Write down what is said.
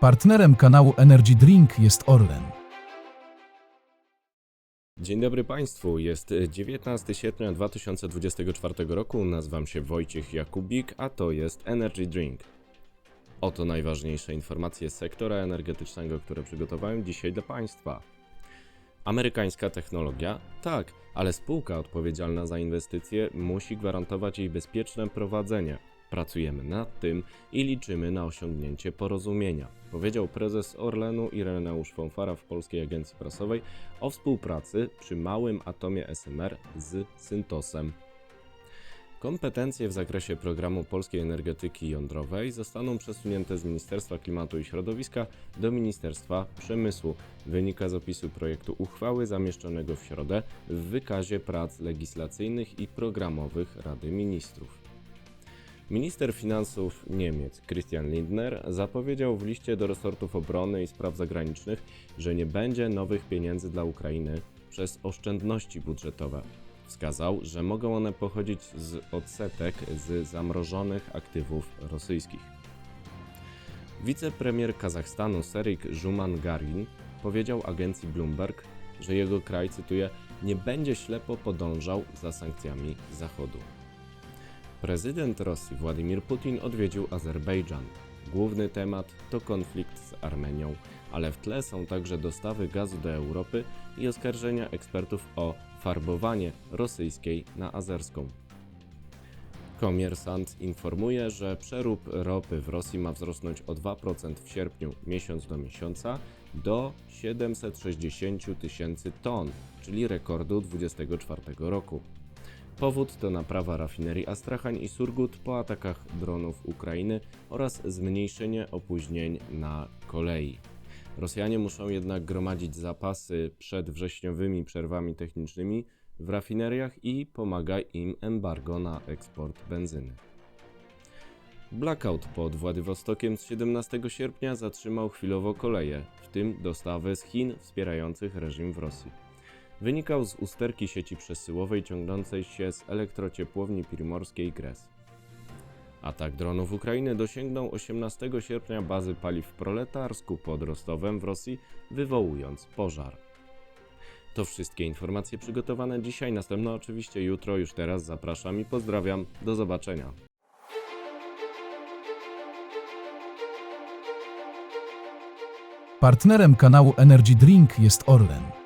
Partnerem kanału Energy Drink jest Orlen. Dzień dobry Państwu, jest 19 sierpnia 2024 roku, nazywam się Wojciech Jakubik, a to jest Energy Drink. Oto najważniejsze informacje z sektora energetycznego, które przygotowałem dzisiaj dla Państwa. Amerykańska technologia? Tak, ale spółka odpowiedzialna za inwestycje musi gwarantować jej bezpieczne prowadzenie. Pracujemy nad tym i liczymy na osiągnięcie porozumienia, powiedział prezes Orlenu Ireneusz Fonfara w Polskiej Agencji Prasowej o współpracy przy małym atomie SMR z Syntosem. Kompetencje w zakresie programu polskiej energetyki jądrowej zostaną przesunięte z Ministerstwa Klimatu i Środowiska do Ministerstwa Przemysłu. Wynika z opisu projektu uchwały zamieszczonego w środę w wykazie prac legislacyjnych i programowych Rady Ministrów. Minister finansów Niemiec Christian Lindner zapowiedział w liście do resortów obrony i spraw zagranicznych, że nie będzie nowych pieniędzy dla Ukrainy przez oszczędności budżetowe. Wskazał, że mogą one pochodzić z odsetek z zamrożonych aktywów rosyjskich. Wicepremier Kazachstanu Serik Żuman-Garin powiedział agencji Bloomberg, że jego kraj, cytuję, nie będzie ślepo podążał za sankcjami Zachodu. Prezydent Rosji Władimir Putin odwiedził Azerbejdżan. Główny temat to konflikt z Armenią, ale w tle są także dostawy gazu do Europy i oskarżenia ekspertów o farbowanie rosyjskiej na azerską. Komersant informuje, że przerób ropy w Rosji ma wzrosnąć o 2% w sierpniu miesiąc do miesiąca do 760 tysięcy ton, czyli rekordu 2024 roku. Powód to naprawa rafinerii Astrachań i Surgut po atakach dronów Ukrainy oraz zmniejszenie opóźnień na kolei. Rosjanie muszą jednak gromadzić zapasy przed wrześniowymi przerwami technicznymi w rafineriach i pomaga im embargo na eksport benzyny. Blackout pod Władywostokiem z 17 sierpnia zatrzymał chwilowo koleje, w tym dostawy z Chin wspierających reżim w Rosji wynikał z usterki sieci przesyłowej ciągnącej się z elektrociepłowni primorskiej GRES. Atak dronów Ukrainy dosięgnął 18 sierpnia bazy paliw Proletarsku pod Rostowem w Rosji, wywołując pożar. To wszystkie informacje przygotowane dzisiaj, następne oczywiście jutro, już teraz zapraszam i pozdrawiam. Do zobaczenia. Partnerem kanału Energy Drink jest Orlen.